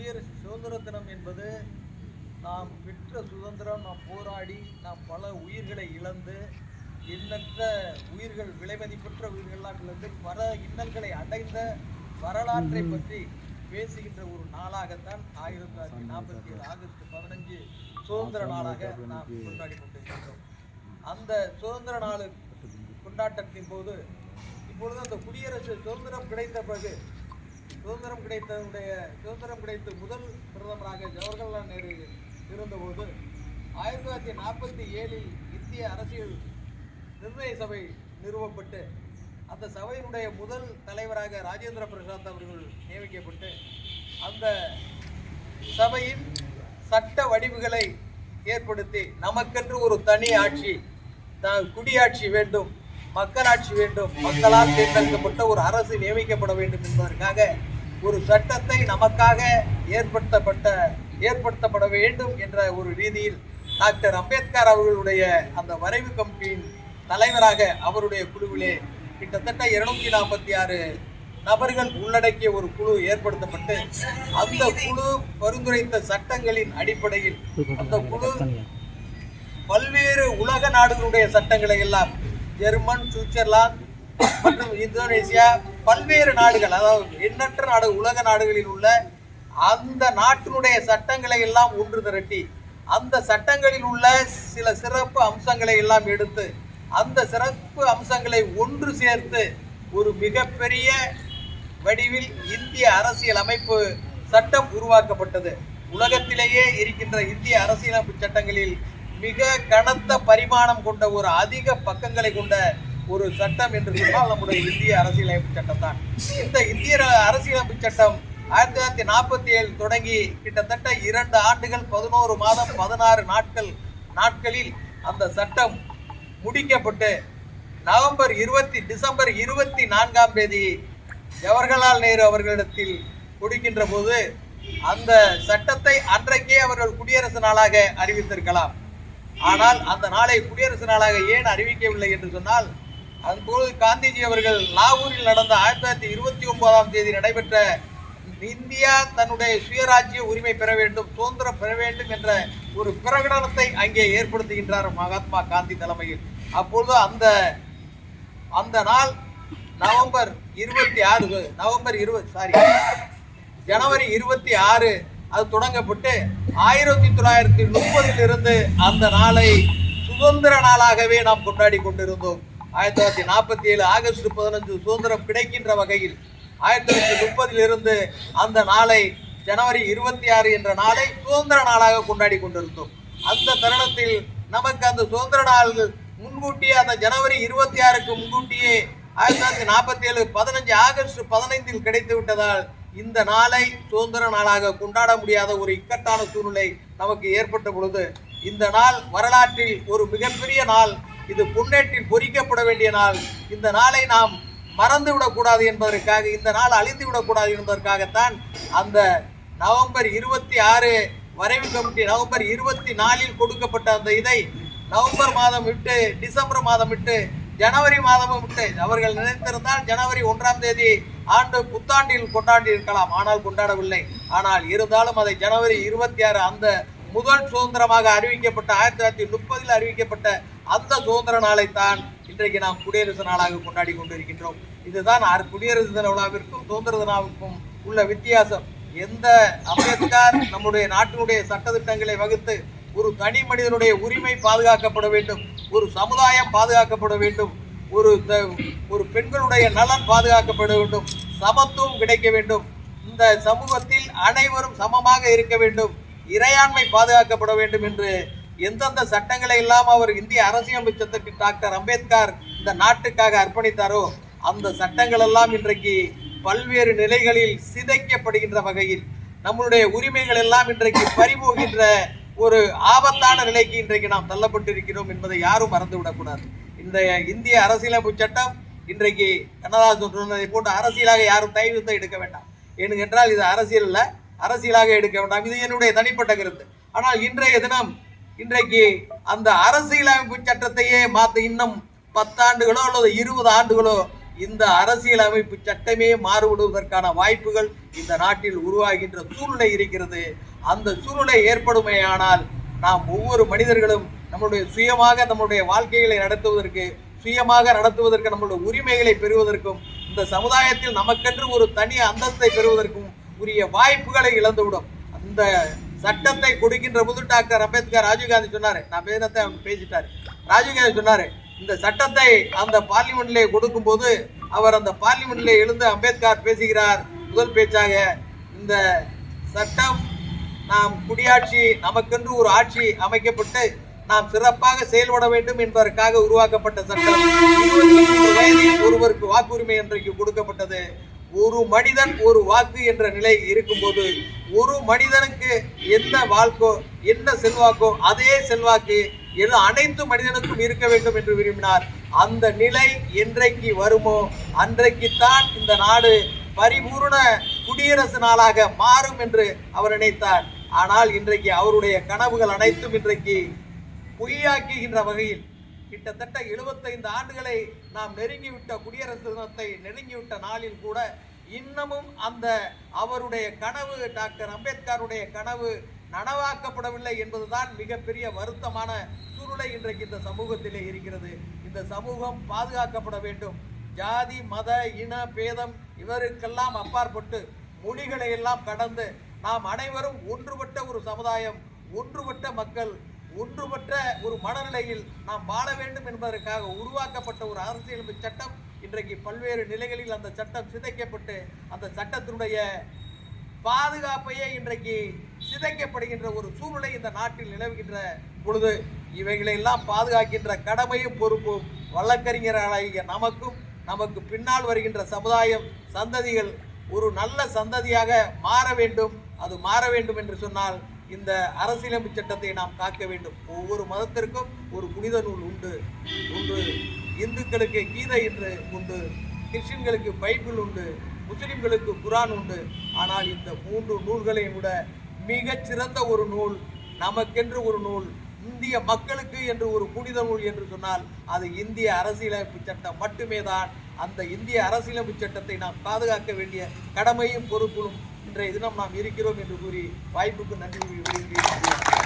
குடியரசு சுதந்திர தினம் என்பது நாம் பெற்ற சுதந்திரம் நாம் போராடி நாம் பல உயிர்களை இழந்து எண்ணற்ற உயிர்கள் விலைமதிப்பற்ற உயிர்கள்லாம் இழந்து பல இன்னல்களை அடைந்த வரலாற்றை பற்றி பேசுகின்ற ஒரு நாளாகத்தான் ஆயிரத்தி தொள்ளாயிரத்தி நாற்பத்தி ஏழு ஆகஸ்ட் பதினஞ்சு சுதந்திர நாளாக நாம் கொண்டாடி கொண்டிருக்கின்றோம். அந்த சுதந்திர நாள் கொண்டாட்டத்தின் போது இப்பொழுது அந்த குடியரசு சுதந்திரம் கிடைத்த பிறகு சுதந்திரம் கிடைத்ததுடைய சுதந்திரம் கிடைத்த முதல் பிரதமராக ஜவஹர்லால் நேரு இருந்தபோது ஆயிரத்தி தொள்ளாயிரத்தி நாற்பத்தி ஏழில் இந்திய அரசியல் நிர்ணய சபை நிறுவப்பட்டு அந்த சபையினுடைய முதல் தலைவராக ராஜேந்திர பிரசாத் அவர்கள் நியமிக்கப்பட்டு அந்த சபையின் சட்ட வடிவுகளை ஏற்படுத்தி நமக்கென்று ஒரு தனி ஆட்சி த- குடியாட்சி வேண்டும் மக்களாட்சி வேண்டும் மக்களால் தேர்ந்தெடுக்கப்பட்ட ஒரு அரசு நியமிக்கப்பட வேண்டும் என்பதற்காக ஒரு சட்டத்தை நமக்காக ஏற்படுத்தப்பட்ட ஏற்படுத்தப்பட வேண்டும் என்ற ஒரு ரீதியில் டாக்டர் அம்பேத்கர் அவர்களுடைய அந்த வரைவு கமிட்டியின் தலைவராக அவருடைய குழுவிலே கிட்டத்தட்ட இருநூத்தி நாற்பத்தி ஆறு நபர்கள் உள்ளடக்கிய ஒரு குழு ஏற்படுத்தப்பட்டு அந்த குழு பரிந்துரைத்த சட்டங்களின் அடிப்படையில் அந்த குழு பல்வேறு உலக நாடுகளுடைய சட்டங்களை எல்லாம் ஜெர்மன் சுவிட்சர்லாந்து மற்றும் இந்தோனேசியா பல்வேறு நாடுகள் அதாவது எண்ணற்ற நாடு உலக நாடுகளில் உள்ள அந்த நாட்டினுடைய சட்டங்களை எல்லாம் ஒன்று திரட்டி அந்த சட்டங்களில் உள்ள சில சிறப்பு அம்சங்களை எல்லாம் எடுத்து அந்த சிறப்பு அம்சங்களை ஒன்று சேர்த்து ஒரு மிகப்பெரிய வடிவில் இந்திய அரசியல் அமைப்பு சட்டம் உருவாக்கப்பட்டது. உலகத்திலேயே இருக்கின்ற இந்திய அரசியலமைப்பு சட்டங்களில் மிக கனத்த பரிமாணம் கொண்ட ஒரு அதிக பக்கங்களை கொண்ட ஒரு சட்டம் என்று சொன்னால் நம்முடைய இந்திய அரசியலமைப்பு சட்டம் தான் இந்த இந்திய அரசியலமைப்பு சட்டம் ஆயிரத்தி தொள்ளாயிரத்தி நாற்பத்தி ஏழு தொடங்கி கிட்டத்தட்ட இரண்டு ஆண்டுகள் பதினோரு மாதம் பதினாறு நாட்கள் நாட்களில் அந்த சட்டம் முடிக்கப்பட்டு நவம்பர் இருபத்தி டிசம்பர் இருபத்தி நான்காம் தேதி ஜவஹர்லால் நேரு அவர்களிடத்தில் கொடுக்கின்ற போது அந்த சட்டத்தை அன்றைக்கே அவர்கள் குடியரசு நாளாக அறிவித்திருக்கலாம். ஆனால் அந்த நாளை குடியரசு நாளாக ஏன் அறிவிக்கவில்லை என்று சொன்னால் அதுபோது காந்திஜி அவர்கள் லாகூரில் நடந்த ஆயிரத்தி தொள்ளாயிரத்தி இருபத்தி ஒன்பதாம் தேதி நடைபெற்ற இந்தியா தன்னுடைய சுயராஜ்ய உரிமை பெற வேண்டும் சுதந்திரம் பெற வேண்டும் என்ற ஒரு பிரகடனத்தை அங்கே ஏற்படுத்துகின்றார் மகாத்மா காந்தி தலைமையில். அப்பொழுது அந்த அந்த நாள் நவம்பர் இருபத்தி ஆறு நவம்பர் இருபது சாரி ஜனவரி இருபத்தி ஆறு அது தொடங்கப்பட்டு ஆயிரத்தி தொள்ளாயிரத்தி முப்பதிலிருந்து அந்த நாளை சுதந்திர நாளாகவே நாம் கொண்டாடி கொண்டிருந்தோம். ஆயிரத்தி தொள்ளாயிரத்தி நாற்பத்தி ஏழு ஆகஸ்ட் பதினஞ்சு சுதந்திரம் கிடைக்கின்ற வகையில் ஆயிரத்தி தொள்ளாயிரத்தி முப்பதிலிருந்து அந்த நாளை ஜனவரி இருபத்தி ஆறு என்ற நாளை சுதந்திர நாளாக கொண்டாடி கொண்டிருந்தோம். அந்த தருணத்தில் நமக்கு அந்த சுதந்திர நாள் முன்கூட்டியே அந்த ஜனவரி இருபத்தி ஆறுக்கு முன்கூட்டியே ஆயிரத்தி தொள்ளாயிரத்தி நாற்பத்தி ஏழு பதினஞ்சு ஆகஸ்ட் பதினைந்தில் கிடைத்து விட்டதால் இந்த நாளை சுதந்திர நாளாக கொண்டாட முடியாத ஒரு இக்கட்டான சூழ்நிலை நமக்கு ஏற்பட்ட பொழுது இந்த நாள் வரலாற்றில் ஒரு மிகப்பெரிய நாள் இது புன்னேற்றில் பொறிக்கப்பட வேண்டிய நாள். இந்த நாளை நாம் மறந்து விடக்கூடாது என்பதற்காக இந்த நாள் அழிந்து விடக்கூடாது என்பதற்காகத்தான் அந்த நவம்பர் இருபத்தி ஆறு வரைவு கமிட்டி நவம்பர் இருபத்தி நாலில் கொடுக்கப்பட்ட அந்த இதை நவம்பர் மாதம் விட்டு டிசம்பர் மாதம் விட்டு ஜனவரி மாதமும் விட்டு அவர்கள் நினைத்திருந்தால் ஜனவரி ஒன்றாம் தேதி ஆண்டு புத்தாண்டில் கொண்டாடி இருக்கலாம். ஆனால் கொண்டாடவில்லை. ஆனால் இருந்தாலும் அதை ஜனவரி இருபத்தி ஆறு அந்த முதல் சுதந்திரமாக அறிவிக்கப்பட்ட ஆயிரத்தி தொள்ளாயிரத்தி முப்பதில் அறிவிக்கப்பட்ட அந்த சுதந்திர நாளைத்தான் இன்றைக்கு நாம் குடியரசு நாளாக கொண்டாடி கொண்டிருக்கின்றோம். இதுதான் குடியரசு தின விழாவிற்கும் சுதந்திர தினாவுக்கும் உள்ள வித்தியாசம். எந்த அம்பேத்கர் நம்முடைய நாட்டினுடைய சட்டதிட்டங்களை வகுத்து ஒரு தனி மனிதனுடைய உரிமை பாதுகாக்கப்பட வேண்டும் ஒரு சமுதாயம் பாதுகாக்கப்பட வேண்டும் ஒரு ஒரு பெண்களுடைய நலன் பாதுகாக்கப்பட வேண்டும் சமத்துவம் கிடைக்க வேண்டும் இந்த சமூகத்தில் அனைவரும் சமமாக இருக்க வேண்டும் இறையாண்மை பாதுகாக்கப்பட வேண்டும் என்று எந்தெந்த சட்டங்களை இல்லாமல் அவர் இந்திய அரசியலமைப்பு டாக்டர் அம்பேத்கர் இந்த நாட்டுக்காக அர்ப்பணித்தாரோ அந்த சட்டங்கள் எல்லாம் இன்றைக்கு பல்வேறு நிலைகளில் சிதைக்கப்படுகின்ற வகையில் நம்மளுடைய உரிமைகள் எல்லாம் இன்றைக்கு பறிபோகின்ற ஒரு ஆபத்தான நிலைக்கு இன்றைக்கு நாம் தள்ளப்பட்டிருக்கிறோம் என்பதை யாரும் மறந்துவிடக்கூடாது. இந்த இந்திய அரசியலமைப்பு சட்டம் இன்றைக்கு கண்ணதாசன் சொன்னதை போட்டு அரசியலாக யாரும் தயவு எடுக்க வேண்டாம். ஏனென்றால் இது அரசியல் அல்ல அரசியலாக எடுக்க வேண்டாம். இது என்னுடைய தனிப்பட்ட கருத்து. ஆனால் இன்றைய தினம் இன்றைக்கு அந்த அரசியலமைப்பு சட்டத்தையே மாற்ற இன்னும் பத்தாண்டுகளோ அல்லது இருபது ஆண்டுகளோ இந்த அரசியலமைப்பு சட்டமே மாறுபடுவதற்கான வாய்ப்புகள் இந்த நாட்டில் உருவாகின்ற சூழ்நிலை இருக்கிறது. அந்த சூழ்நிலை ஏற்படுமேயானால் நாம் ஒவ்வொரு மனிதர்களும் நம்மளுடைய சுயமாக நம்மளுடைய வாழ்க்கைகளை நடத்துவதற்கு சுயமாக நடத்துவதற்கு நம்மளுடைய உரிமைகளை பெறுவதற்கும் இந்த சமுதாயத்தில் நமக்கென்று ஒரு தனி அந்தஸ்தை பெறுவதற்கும் உரிய வாய்ப்புகளை இழந்துவிடும். அந்த சட்டத்தை கொடுக்கின்ற போது டாக்டர் அம்பேத்கர் ராஜீவ்காந்தி சொன்னாரு. நான் பேரத்தை அவங்க பேசிட்டாரு. ராஜீவ்காந்தி சொன்னாரு இந்த சட்டத்தை அந்த பார்லிமெண்ட்ல கொடுக்கும்போது அவர் அந்த பார்லிமெண்ட்ல எழுந்து அம்பேத்கர் பேசுகிறார். முதல் பேச்சாக இந்த சட்டம் நாம் குடியாட்சி நமக்கென்று ஒரு ஆட்சி அமைக்கப்பட்டு நாம் சிறப்பாக செயல்பட வேண்டும் என்பதற்காக உருவாக்கப்பட்ட சட்டம். இருபத்தி மூன்று வயதில் ஒருவருக்கு வாக்குரிமை இன்றைக்கு கொடுக்கப்பட்டது? ஒரு மனிதன் ஒரு வாக்கு என்ற நிலை இருக்கும்போது ஒரு மனிதனுக்கு எந்த வாழ்க்கோ என்ன செல்வாக்கோ அதே செல்வாக்கு எது அனைத்து மனிதனுக்கும் இருக்க வேண்டும் என்று விரும்பினார் அந்த நிலை என்றைக்கு வருமோ அன்றைக்குத்தான் இந்த நாடு பரிபூர்ண குடியரசு நாளாக மாறும் என்று அவர் நினைத்தார். ஆனால் இன்றைக்கு அவருடைய கனவுகள் அனைத்தும் இன்றைக்கு பொய்யாக்குகின்ற வகையில் கிட்டத்தட்ட 75 ஆண்டுகளை நாம் நெருங்கிவிட்ட குடியரசு தினத்தை நெருங்கிவிட்ட நாளில் கூட இன்னமும் அந்த அவருடைய கனவு டாக்டர் அம்பேத்கருடைய கனவு நனவாக்கப்படவில்லை என்பதுதான் மிகப்பெரிய வருத்தமான சூழ்நிலை இன்றைக்கு இந்த சமூகத்திலே இருக்கிறது. இந்த சமூகம் பாதுகாக்கப்பட வேண்டும். ஜாதி மத இன பேதம் இவருக்கெல்லாம் அப்பாற்பட்டு மொழிகளை எல்லாம் கடந்து நாம் அனைவரும் ஒன்றுபட்ட ஒரு சமுதாயம் ஒன்றுபட்ட மக்கள் ஒன்றுபட்ட ஒரு மனநிலையில் நாம் வாழ வேண்டும் என்பதற்காக உருவாக்கப்பட்ட ஒரு அரசியலமைப்பு சட்டம் இன்றைக்கு பல்வேறு நிலைகளில் அந்த சட்டம் சிதைக்கப்பட்டு அந்த சட்டத்தினுடைய பாதுகாப்பையே இன்றைக்கு சிதைக்கப்படுகின்ற ஒரு சூழ்நிலை இந்த நாட்டில் நிலவுகின்ற பொழுது இவைகளை எல்லாம் பாதுகாக்கின்ற கடமையும் பொறுப்பும் வழக்கறிஞர்களாகிய நமக்கும் நமக்கு பின்னால் வருகின்ற சமுதாயம் சந்ததிகள் ஒரு நல்ல சந்ததியாக மாற வேண்டும் அது மாற வேண்டும் என்று சொன்னால் இந்த அரசியலமைப்பு சட்டத்தை நாம் காக்க வேண்டும். ஒவ்வொரு மதத்திற்கும் ஒரு புனித நூல் உண்டு. உண்டு. இந்துக்களுக்கு கீதை என்று உண்டு. கிறிஸ்டின்களுக்கு பைபிள் உண்டு. முஸ்லிம்களுக்கு குரான் உண்டு. ஆனால் இந்த மூன்று நூல்களையும் விட மிகச் சிறந்த ஒரு நூல் நமக்கென்று ஒரு நூல் இந்திய மக்களுக்கு என்று ஒரு புனித நூல் என்று சொன்னால் அது இந்திய அரசியலமைப்பு சட்டம் மட்டுமே தான் அந்த இந்திய அரசியலமைப்பு சட்டத்தை நாம் பாதுகாக்க வேண்டிய கடமையும் பொறுப்பும் இன்றைய தினம் நாம் இருக்கிறோம் என்று கூறி வாய்ப்புக்கு நன்றி கூறி